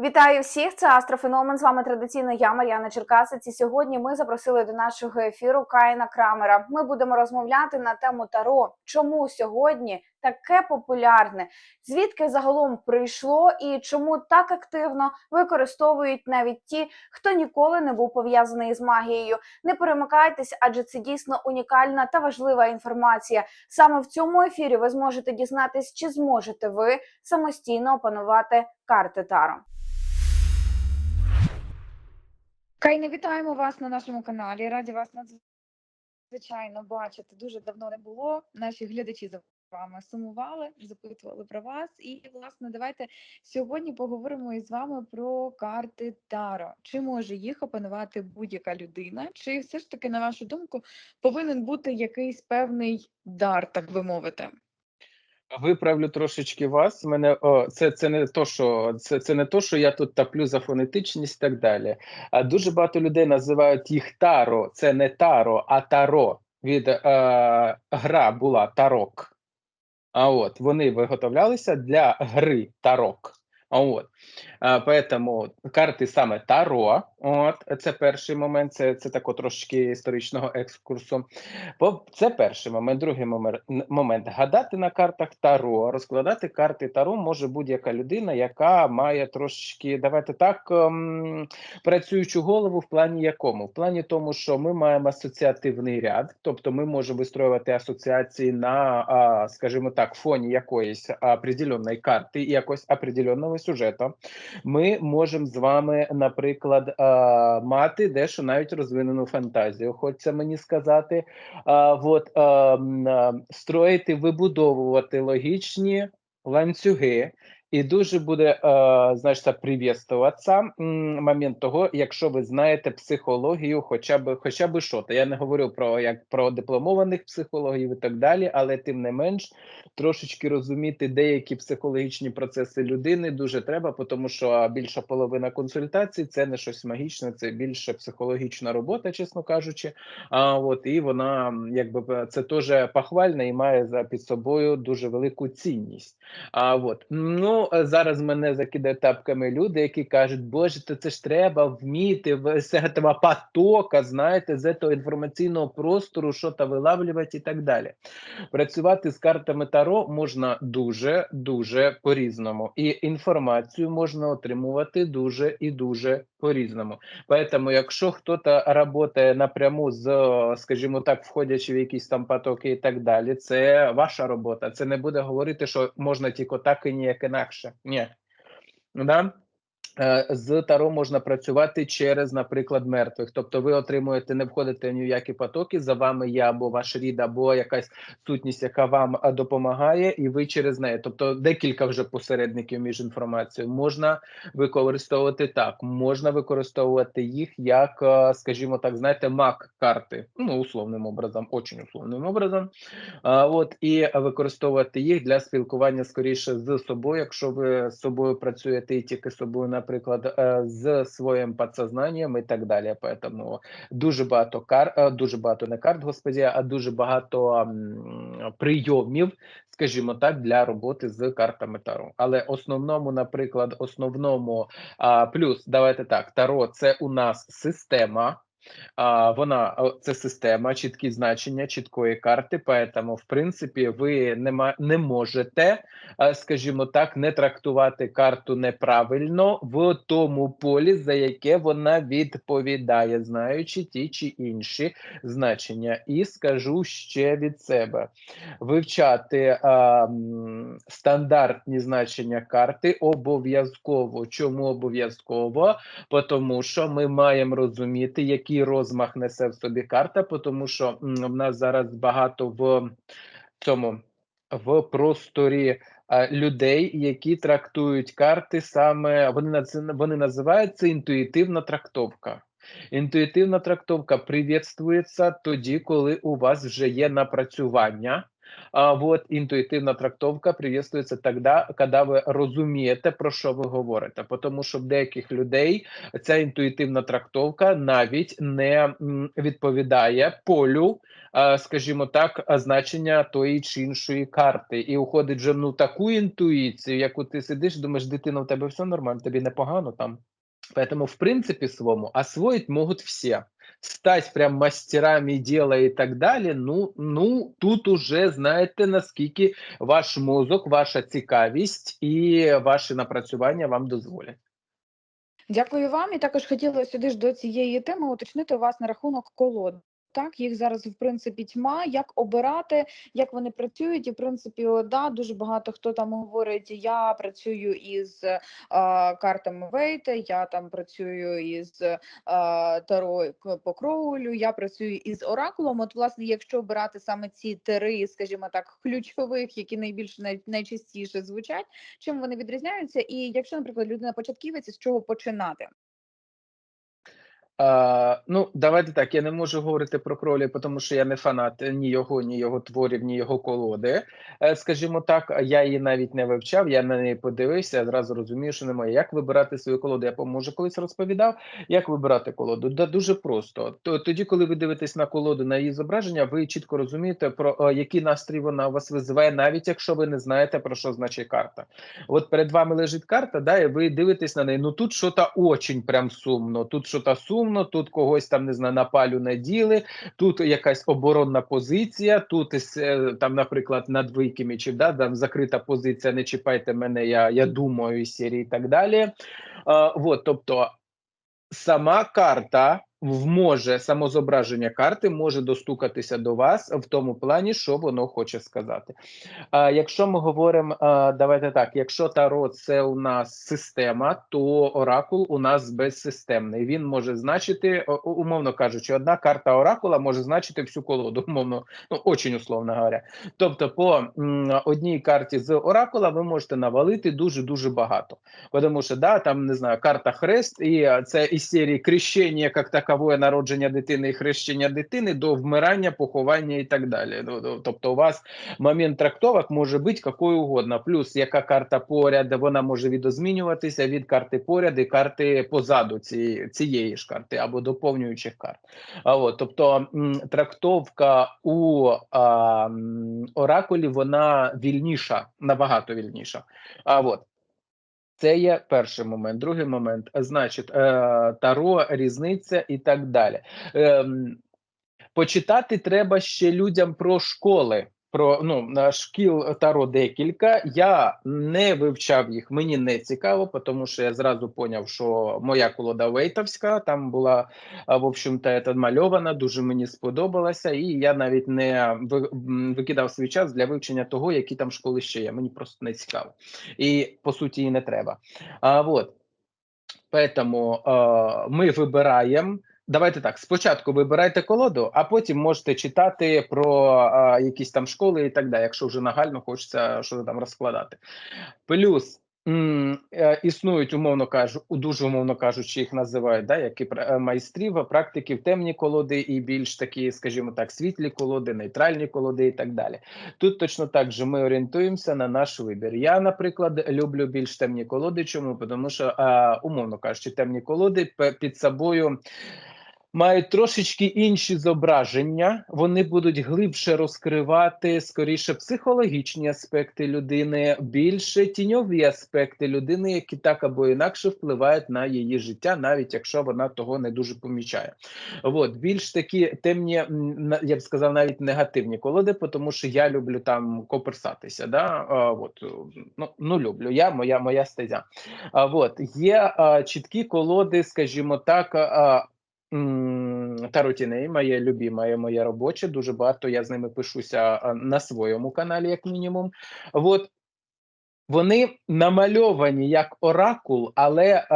Вітаю всіх! Це Астрофеномен. З вами традиційно я, Мар'яна Черкасець. І сьогодні ми запросили до нашого ефіру Каїна Крамера. Ми будемо розмовляти на тему Таро. Чому сьогодні таке популярне? Звідки загалом прийшло і чому так активно використовують навіть ті, хто ніколи не був пов'язаний з магією? Не перемикайтесь, адже це дійсно унікальна та важлива інформація. Саме в цьому ефірі ви зможете дізнатись, чи зможете ви самостійно опанувати карти Таро. Кайне, вітаємо вас на нашому каналі. Раді вас надзвичайно бачити. Дуже давно не було. Наші глядачі за вами сумували, запитували про вас. І, власне, давайте сьогодні поговоримо із вами про карти Таро. Чи може їх опанувати будь-яка людина? Чи все ж таки, на вашу думку, повинен бути якийсь певний дар, так би мовити? Виправлю трошечки вас. Мене о, це, це не то, що це, це не то, що я тут таплю за фонетичність і так далі. А дуже багато людей називають їх таро. Це не таро, а таро. Від е, гра була тарок. А от вони виготовлялися для гри тарок. От поэтому карти саме Таро. От це перший момент. Це це тако трошки історичного екскурсу. Це перший момент. Другий момент гадати на картах Таро, розкладати карти Таро може будь-яка людина, яка має трошки, давайте так, ем, працюючу голову в плані якому? В плані тому, що ми маємо асоціативний ряд, тобто ми можемо вистроювати асоціації на, скажімо так, фоні якоїсь определенної карти, якось определенного сюжету. Ми можемо з вами, наприклад, мати дещо навіть розвинену фантазію, хочеться мені сказати. От, а, м, а, строїти, вибудовувати логічні ланцюги. І дуже буде, е, знаєш, це привістуватися момент того, якщо ви знаєте психологію, хоча б хоча б що то. Я не говорю про як про дипломованих психологів і так далі, але тим не менш трошечки розуміти деякі психологічні процеси людини дуже треба, тому що більша половина консультацій це не щось магічне, це більше психологічна робота, чесно кажучи. А от і вона якби це теж похвальна і має за під собою дуже велику цінність. А от ну зараз мене закидають тапками люди, які кажуть, боже, то це ж треба вміти з цього потока, знаєте, з цього інформаційного простору, що то вилавлювати і так далі. Працювати з картами Таро можна дуже дуже по-різному, і інформацію можна отримувати дуже і дуже по-різному. Поэтому, якщо хтось працює напряму з, скажімо так, входячи в якісь там потоки і так далі, це ваша робота. Це не буде говорити, що можна тільки так і ніяк інакше. Ні. Да? Е, З таро можна працювати через, наприклад, мертвих. Тобто, ви отримуєте, не входите в які потоки. За вами є або ваш рід, або якась сутність, яка вам е, допомагає, і ви через неї. Тобто, декілька вже посередників між інформацією можна використовувати так. Можна використовувати їх як, е, скажімо так, знаєте, мак карти. Ну условним образом, очень условним образом. А, От і використовувати їх для спілкування скоріше з собою, якщо ви з собою працюєте і тільки з собою на наприклад, е, з своїм підсознанням і так далі. Поэтому дуже багато кар, е, дуже багато не карт, господі, а дуже багато прийомів, скажімо так, для роботи з картами Таро. Але основному, наприклад, основному плюс, давайте так, Таро це у нас система. А, Вона це система, чіткі значення чіткої карти. Поэтому, в принципі, ви не не можете, скажімо так, не трактувати карту неправильно в тому полі, за яке вона відповідає, знаючи ті чи інші значення. І скажу ще від себе: вивчати а, стандартні значення карти обов'язково. Чому обов'язково? Тому що ми маємо розуміти, які який розмах несе в собі карта, тому що в нас зараз багато в цьому в просторі людей, які трактують карти саме вони вони називаються інтуїтивна трактовка. Інтуїтивна трактовка привітствується тоді, коли у вас вже є напрацювання вот інтуїтивна трактовка приветствується тоді, коли ви розумієте, про що ви говорите. Тому що в деяких людей ця інтуїтивна трактовка навіть не відповідає полю, скажімо так, значення тої чи іншої карти. І уходить вже ну таку інтуїцію, яку ти сидиш, думаєш, дитина, у тебе все нормально, тобі непогано там. Поэтому, в принципе, свому освоить могут все. Стать прям мастерами дела и так далі. ну, ну, тут уже знаєте, наскільки ваш мозок, ваша цікавість і ваші напрацювання вам дозволять. Дякую вам. І також хотіла сюди ж до цієї теми уточнити вас на рахунок колод. Так, їх зараз в принципі тьма. Як обирати, як вони працюють, і в принципі, о, да, дуже багато хто там говорить. Я працюю із е, картами Вейта, я там працюю із е, Таро по Кроулю, я працюю із Оракулом. От, власне, якщо обирати саме ці три, скажімо так, ключових, які найбільш най, найчастіше звучать, чим вони відрізняються? І якщо, наприклад, людина початківець, з чого починати? А, ну, давайте так. Я не можу говорити про кролі, тому що я не фанат ні його, ні його творів, ні його колоди. Е, Скажімо так, я її навіть не вивчав, я на неї подивився, зразу розумію, що немає. Як вибирати свою колоду? Я може колись розповідав. Як вибирати колоду? Да, дуже просто. Тоді, коли ви дивитесь на колоду, на її зображення, ви чітко розумієте, про е, який настрій вона у вас визиває, навіть якщо ви не знаєте, про що значить карта. От перед вами лежить карта, да, і ви дивитесь на неї. Ну тут щось очень прям сумно, тут щось сумно, тут когось там не знаю, на палю наділи, тут якась оборонна позиція, тут е, там, наприклад, над Вийкімічів, да, там закрита позиція, не чіпайте мене, я, я думаю, і серії і так далі. А, от, тобто сама карта може само зображення карти може достукатися до вас в тому плані, що воно хоче сказати. А якщо ми говоримо, давайте так, якщо таро це у нас система, то оракул у нас безсистемний. Він може значити, умовно кажучи, одна карта оракула може значити всю колоду, умовно, ну очень условно говоря. Тобто, по одній карті з оракула ви можете навалити дуже дуже багато. Тому що да, там не знаю, карта хрест, і це із серії крещення як такове народження дитини і хрещення дитини до вмирання, поховання і так далі. Ну, ну, Тобто, у вас момент трактовок може бути якою угодно. Плюс яка карта поряд, вона може відозмінюватися від карти поряд і карти позаду цієї, цієї ж карти або доповнюючих карт. А от, тобто трактовка у а, оракулі вона вільніша, набагато вільніша. А от. Це є перший момент. Другий момент, значить, е, таро, різниця і так далі. Ем, почитати треба ще людям про школи. Про ну шкіл таро декілька. Я не вивчав їх, мені не цікаво, тому що я зразу поняв, що моя колода Вейтовська там була в общем-то мальована, дуже мені сподобалася, і я навіть не викидав свій час для вивчення того, які там школи ще є. Мені просто не цікаво, і по суті і не треба. А вот Поэтому е, ми вибираємо. Давайте так: спочатку вибирайте колоду, а потім можете читати про е, якісь там школи і так далі, якщо вже нагально хочеться щось там розкладати. Плюс м, е, існують, умовно кажу, дуже умовно кажучи, їх називають, да, які пра- е, майстрів, практиків, темні колоди і більш такі, скажімо так, світлі колоди, нейтральні колоди і так далі. Тут точно так же ми орієнтуємося на наш вибір. Я, наприклад, люблю більш темні колоди. Чому? Тому що, а, умовно кажучи, темні колоди під собою. Мають трошечки інші зображення, вони будуть глибше розкривати скоріше психологічні аспекти людини, більше тіньові аспекти людини, які так або інакше впливають на її життя, навіть якщо вона того не дуже помічає. От більш такі темні, я б сказав, навіть негативні колоди, тому що я люблю там коперсатися. Да? От, ну, ну люблю я, моя моя стезя. А, от є чіткі колоди, скажімо так. М, Таротіней, моє любіме, моє робоче. Дуже багато я з ними пишуся на своєму каналі, як мінімум. От вони намальовані як оракул, але,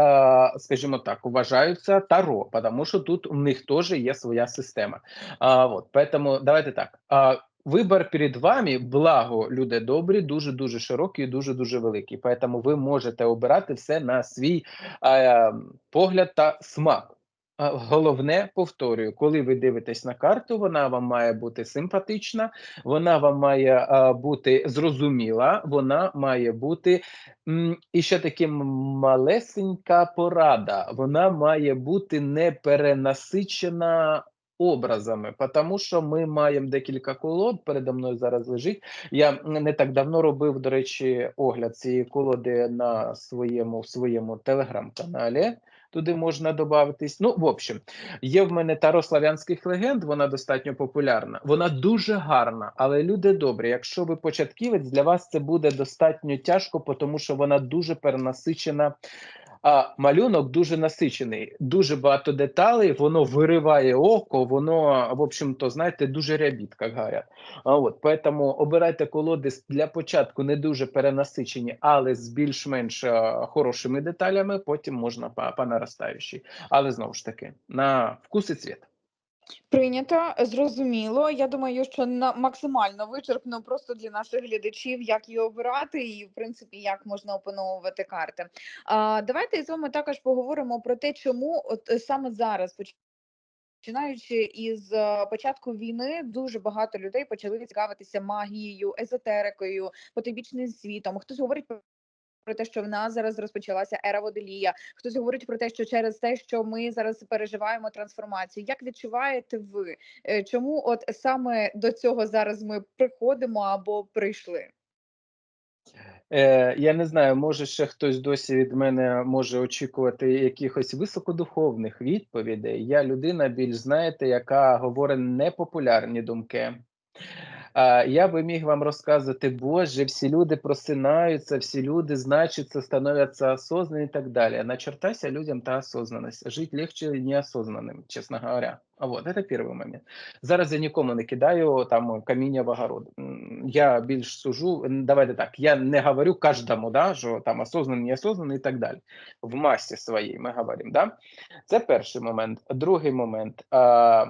скажімо так, вважаються таро, тому що тут у них теж є своя система. От, поэтому давайте так. А, Вибір перед вами, благо, люди добрі, дуже дуже широкий, дуже дуже великий. Поэтому ви можете обирати все на свій е, погляд та смак. Головне, повторюю, коли ви дивитесь на карту, вона вам має бути симпатична, вона вам має а, бути зрозуміла, вона має бути м, і ще таки малесенька порада. Вона має бути не перенасичена образами, тому що ми маємо декілька колод. Передо мною зараз лежить. Я не так давно робив, до речі, огляд цієї колоди на своєму в своєму телеграм-каналі. Туди можна додатись. Ну, в общем, є в мене таро славянських легенд, вона достатньо популярна. Вона дуже гарна, але люди добрі. Якщо ви початківець, для вас це буде достатньо тяжко, тому що вона дуже перенасичена. А малюнок дуже насичений, дуже багато деталей, воно вириває око, воно, в общем-то, знаєте, дуже рябітка гаря. А от поэтому обирайте колоди для початку не дуже перенасичені, але з більш-менш е, хорошими деталями. Потім можна по, по наростаючій. Але знову ж таки, на вкус і цвіт. Прийнято, зрозуміло. Я думаю, що на максимально вичерпно просто для наших глядачів, як її обирати, і в принципі як можна опановувати карти. А давайте з вами також поговоримо про те, чому от е, саме зараз Починаючи із е, початку війни, дуже багато людей почали цікавитися магією, езотерикою, потойбічним світом. Хтось говорить про те, що в нас зараз розпочалася ера водолія. Хтось говорить про те, що через те, що ми зараз переживаємо трансформацію. Як відчуваєте ви? Е, Чому от саме до цього зараз ми приходимо або прийшли? Е, я не знаю, може ще хтось досі від мене може очікувати якихось високодуховних відповідей. Я людина більш знаєте, яка говорить непопулярні думки. А, я би міг вам розказати, Боже, всі люди просинаються, всі люди, значиться, становятся осознанными і так далі. Начертайся людям та осознанность. Жить легче неосознанным, чесно говоря. А вот, это перший момент. Зараз я нікому не кидаю там каміння в огород. М, Я більш сужу, м, давайте так, я не говорю каждому, да, що там осознанний, неосознанний і так далі. В масі своїй ми говоримо, да? Це перший момент. Другий момент. А,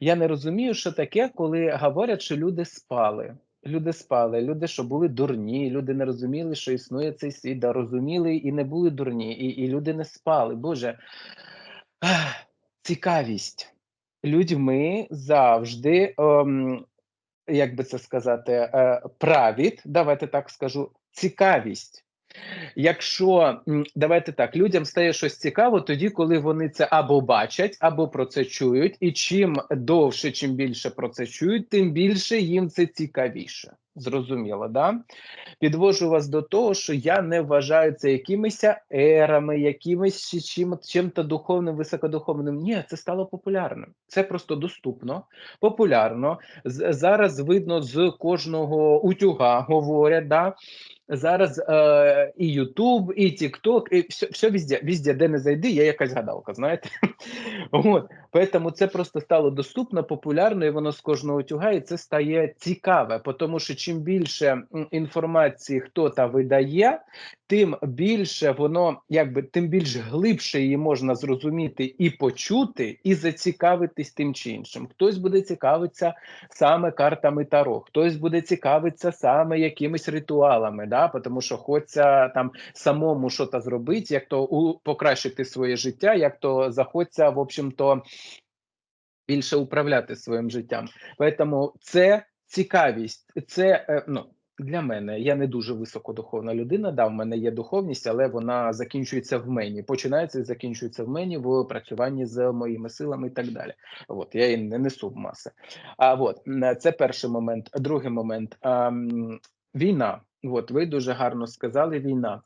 я не розумію, що таке, коли говорять, що люди спали. Люди спали, люди, що були дурні, люди не розуміли, що існує цей світ, да розуміли і не були дурні, і, і люди не спали. Боже, цікавість. Людьми завжди, ем, як би це сказати, е, править, давайте так скажу, цікавість. Якщо давайте так, людям стає щось цікаво тоді, коли вони це або бачать, або про це чують, і чим довше, чим більше про це чують, тим більше їм це цікавіше. Зрозуміло, да? Підвожу вас до того, що я не вважаю це якимись ерами, якимось чи чим, чим-то духовним, високодуховним. Ні, це стало популярним. Це просто доступно, популярно. Зараз видно з кожного утюга говорять, да? Зараз е, і Ютуб, і Тікток, і все, все везде, везде, де не зайди, є якась гадалка, знаєте. От. Поэтому це просто стало доступно, популярно, і воно з кожного утюга, і це стає цікаве, тому що чим більше інформації хто та видає, тим більше воно, якби тим більш глибше її можна зрозуміти і почути, і зацікавитись тим чи іншим. Хтось буде цікавитися саме картами Таро, хтось буде цікавитися саме якимись ритуалами, да, тому що хочеться там самому щось зробити, як то покращити своє життя, як то захочеться, в общем-то, більше управляти своїм життям. Тому це цікавість, це е, ну. Для мене я не дуже високодуховна людина. Да, в мене є духовність, але вона закінчується в мені. Починається і закінчується в мені в працюванні з моїми силами і так далі. От я її не несу в маси. А от це перший момент. Другий момент ем, війна. От ви дуже гарно сказали. Війна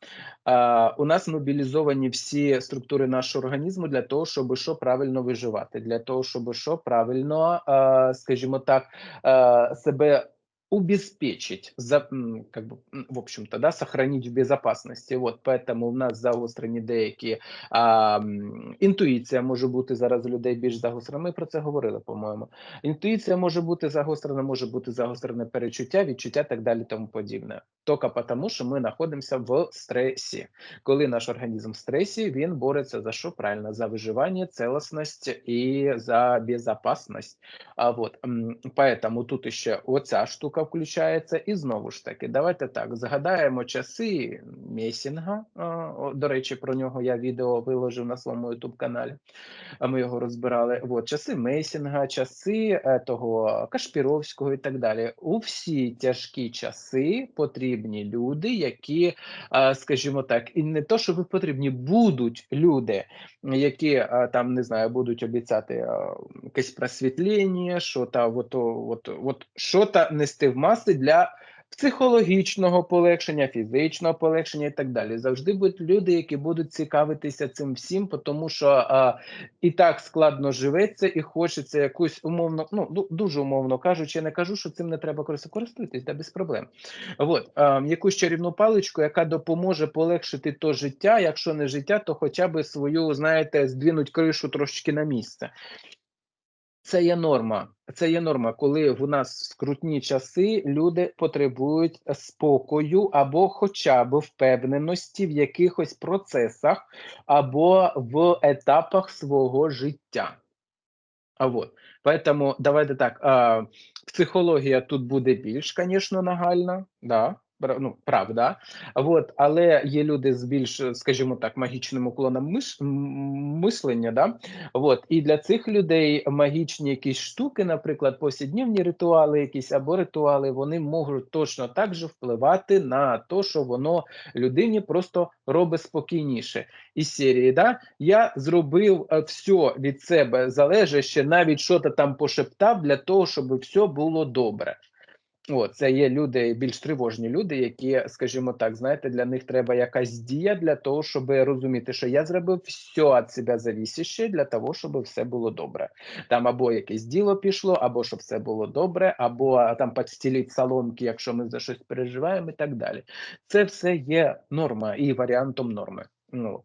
Е, у нас мобілізовані всі структури нашого організму для того, щоб що правильно виживати, для того, щоб що правильно, е, скажімо так, е, себе убеспечить, за, м, как бы, м, в общем-то, да, сохранить в безопасности. Вот, поэтому у нас загострені деякі а, м, інтуїція може бути зараз у людей більш загострена. Ми про це говорили, по-моєму. Інтуїція може бути загострена, може бути загострене перечуття, відчуття, так далі, тому подібне. Тільки тому, що ми знаходимося в стресі. Коли наш організм в стресі, він бореться за що правильно? За виживання, целостність і за безопасність. А вот м, поэтому тут ще оця штука штука включається. І знову ж таки, давайте так згадаємо часи Месінга. До речі, про нього я відео виложив на своєму youtube каналі. А ми його розбирали. От часи Месінга, часи е, того Кашпіровського і так далі. У всі тяжкі часи потрібні люди, які, е, скажімо так, і не то, що ви потрібні, будуть люди, які е, там не знаю, будуть обіцяти якесь просвітлення, що та от, от, от що та нести в маси для. Психологічного полегшення, фізичного полегшення і так далі. Завжди будуть люди, які будуть цікавитися цим всім, тому що а, і так складно живеться, і хочеться якусь умовно, ну дуже умовно кажучи, я не кажу, що цим не треба користуватися, користуйтесь, да без проблем. От а, якусь чарівну паличку, яка допоможе полегшити то життя. Якщо не життя, то хоча б свою, знаєте, здвинуть кришу трошечки на місце. Це є норма. Це є норма, коли в нас скрутні часи люди потребують спокою або хоча б впевненості в якихось процесах або в етапах свого життя. А вот. Поэтому давайте так. Психологія тут буде більш, звісно, нагальна, да, ну, правда. Вот, але є люди з більш, скажімо так, магічним уклоном миш, мислення, да. Вот. І для цих людей магічні якісь штуки, наприклад, повсякденні ритуали, якісь або ритуали, вони можуть точно так же впливати на те, що воно людині просто робить спокійніше. Із серії, да, я зробив е, все від себе залежаще, навіть що то там пошептав для того, щоб все було добре. О, це є люди, більш тривожні люди, які, скажімо так, знаєте, для них треба якась дія для того, щоб розуміти, що я зробив все від себе завісяще для того, щоб все було добре. Там або якесь діло пішло, або щоб все було добре, або там підстіліть салонки, якщо ми за щось переживаємо, і так далі. Це все є норма і варіантом норми. Ну,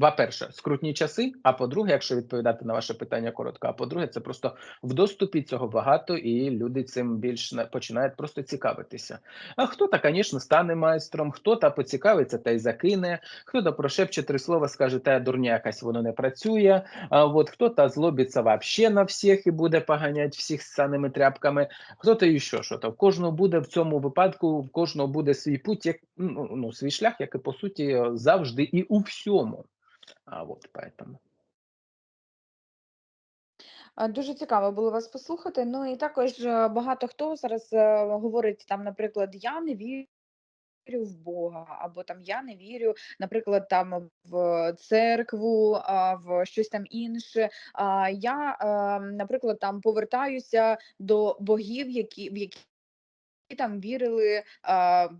Поэтому, по-перше, скрутні часи. А по-друге, якщо відповідати на ваше питання коротко, а по-друге, це просто в доступі цього багато, і люди цим більш на- починають просто цікавитися. А хто-то, звісно, стане майстром, хто-то поцікавиться та й закине, хто-то прошепче три слова, скаже, та дурня якась воно не працює. А от хто-то злобиться вообще на всіх і буде поганять всіх з саними тряпками, хто-то і що, що то. В кожного буде в цьому випадку, в кожного буде свій путь, як ну, ну свій шлях, як і по суті завжди і у всьому. А от поэтому. Дуже цікаво було вас послухати. Ну і також е, багато хто зараз е, говорить там, наприклад, я не вірю. в Бога, або там я не вірю, наприклад, там в церкву, в щось там інше. Я, е, наприклад, там повертаюся до богів, які в які там вірили,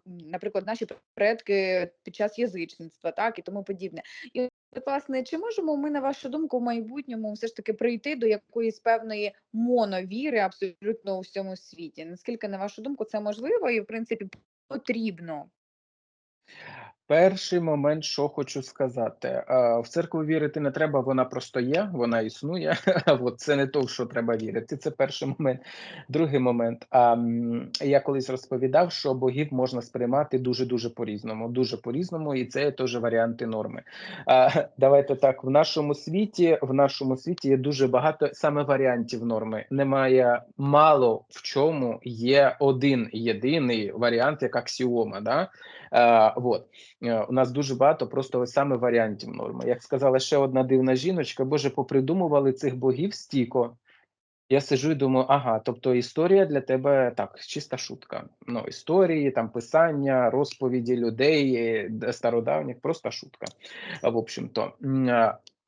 наприклад, наші предки під час язичництва, так і тому подібне. І власне, чи можемо ми, на вашу думку, в майбутньому все ж таки прийти до якоїсь певної моновіри абсолютно у всьому світі? Наскільки, на вашу думку, це можливо і в принципі потрібно? Перший момент, що хочу сказати, е, в церкву вірити не треба, вона просто є, вона існує. От це не то, що треба вірити. Це перший момент. Другий момент. Я колись розповідав, що богів можна сприймати дуже дуже по-різному, дуже по-різному, і це теж варіанти норми. Давайте так: в нашому світі, в нашому світі є дуже багато саме варіантів норми. Немає мало в чому є один єдиний варіант, як аксіома. Да? Вот. Е, У нас дуже багато просто ось саме варіантів норми. Як сказала ще одна дивна жіночка, боже, попридумували цих богів стіко. Я сижу і думаю, ага, тобто історія для тебе так, чиста шутка. Ну, історії, там писання, розповіді людей е, стародавніх, просто шутка. В общем-то,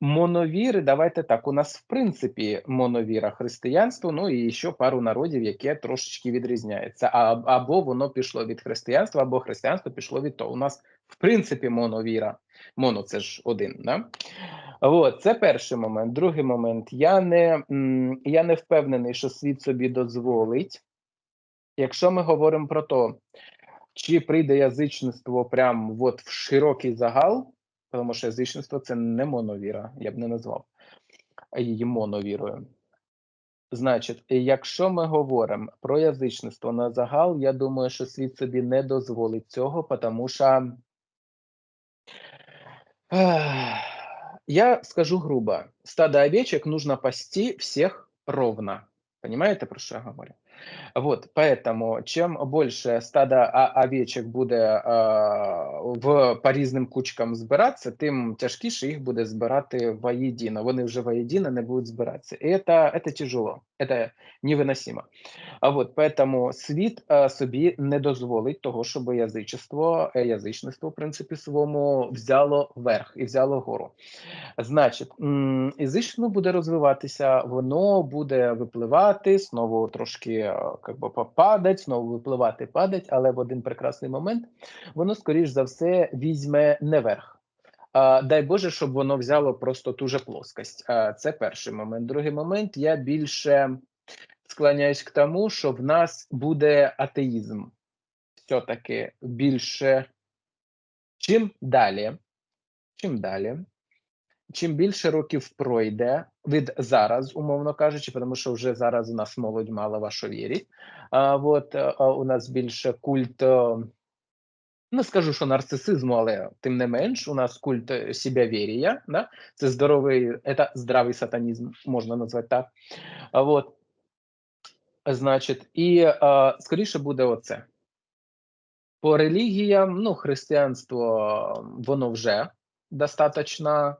моновіри, давайте так. У нас в принципі моновіра християнство, ну і ще пару народів, яке трошечки відрізняється. А, або воно пішло від християнства, або християнство пішло від того. У нас в принципі моновіра. Моно це ж один, да? От, це перший момент. Другий момент. Я не, я не впевнений, що світ собі дозволить. Якщо ми говоримо про те, чи прийде язичництво прям от в широкий загал, тому що язичництво це не моновіра, я б не назвав її моновірою. Значить, якщо ми говоримо про язичництво на загал, я думаю, що світ собі не дозволить цього, тому що я скажу грубо, стадо овечек нужно пасти всех ровно. Понимаете, про що я говорю? Вот, поэтому чем больше стада овечок буде в по різним кучкам збиратися, тим тяжкіше їх буде збирати воєдино. Вони вже воєдино не будуть збиратися. І це, це тяжело, це невиносимо. А вот поэтому світ собі не дозволить того, щоб язичество, е, язичництво, в принципі, своєму взяло верх і взяло гору. Значить, язичство буде розвиватися, воно буде випливати, знову трошки как би, попадать, знову випливати, падать, але в один прекрасний момент воно, скоріш за все, візьме не верх. Дай Боже, щоб воно взяло просто ту же плоскость. Це перший момент. Другий момент я більше склоняюсь к тому, що в нас буде атеїзм. Все-таки більше. Чим далі, чим далі, чим більше років пройде від зараз, умовно кажучи, тому що вже зараз у нас молодь мало що вірить. А от е, а у нас більше культ. е, Не скажу, що нарцисизму, але тим не менш, у нас культ е, себявір'я, да? це здоровий, це здравий сатанізм, можна назвати так. А от, значить, і е, скоріше буде оце. По релігіям, ну, християнство, воно вже достаточно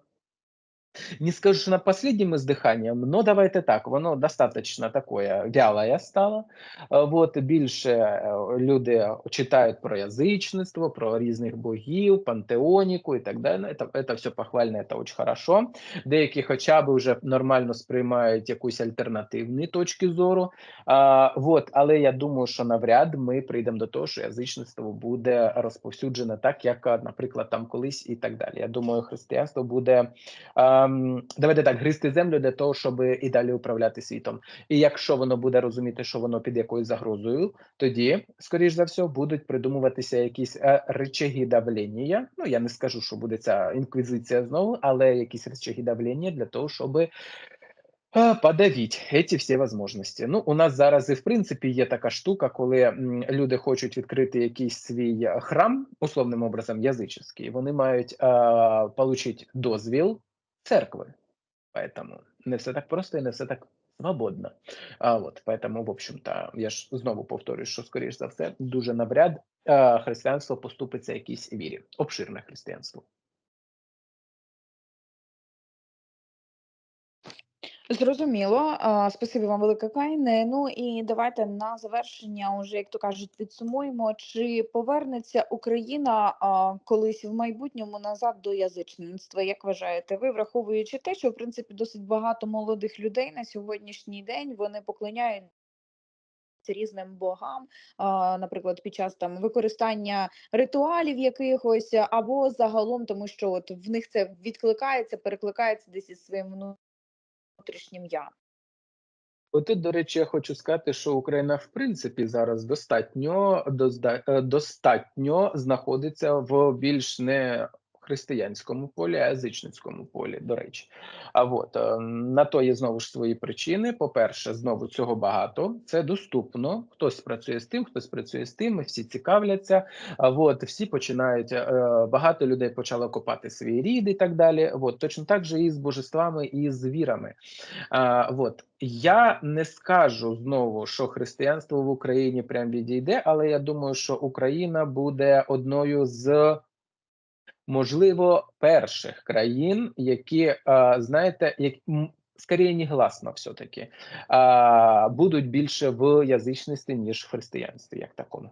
не скажу, что на последнем издыхании, но давайте так, воно достаточно такое вялое стало. Е, Вот більше е, люди читають про язичництво, про різних богів, пантеоніку і так далі. Это, это все похвально, это очень хорошо. Деякі хоча б вже нормально сприймають якусь альтернативні точки зору. А, вот, але я думаю, що навряд ми прийдемо до того, що язичництво буде розповсюджене так, як, а, наприклад, там колись і так далі. Я думаю, християнство буде ем, давайте так гризти землю для того, щоб і далі управляти світом. І якщо воно буде розуміти, що воно під якоюсь загрозою, тоді, скоріш за все, будуть придумуватися якісь е, речаги давлення. Ну я не скажу, що буде ця інквізиція знову, але якісь речаги давлення для того, щоб е, подавіть ці всі можливості. Ну, у нас зараз і в принципі є така штука, коли люди хочуть відкрити якийсь свій храм, условним образом язичний, вони мають е, получить дозвіл церкви. Поэтому не все так просто і не все так свободно. А от поэтому, в общем-то, я ж знову повторюю, що скоріш за все, дуже навряд е, християнство поступиться якійсь вірі, обширне християнство. Зрозуміло. Спасибі вам велике, Кайне. Ну і давайте на завершення, уже як то кажуть, підсумуємо, чи повернеться Україна колись в майбутньому назад до язичництва? Як вважаєте ви, враховуючи те, що в принципі досить багато молодих людей на сьогоднішній день вони поклоняють різним богам, наприклад, під час там використання ритуалів якихось, або загалом, тому що от в них це відкликається, перекликається десь із своїм внутрішнім я. Отут, до речі, я хочу сказати, що Україна в принципі зараз достатньо е, достатньо знаходиться в більш не християнському полі, а язичницькому полі. До речі, а от е, на то є знову ж свої причини. По-перше, знову цього багато. Це доступно. Хтось працює з тим, хтось працює з тим. Всі цікавляться. А от всі починають е, багато людей почало копати свій рід і так далі. От точно так же і з божествами, і з вірами. А, вот я не скажу знову, що християнство в Україні прям відійде, але я думаю, що Україна буде одною з можливо перших країн, які знаєте, як скоріше негласно все таки будуть більше в язичності, ніж в християнстві, як такому.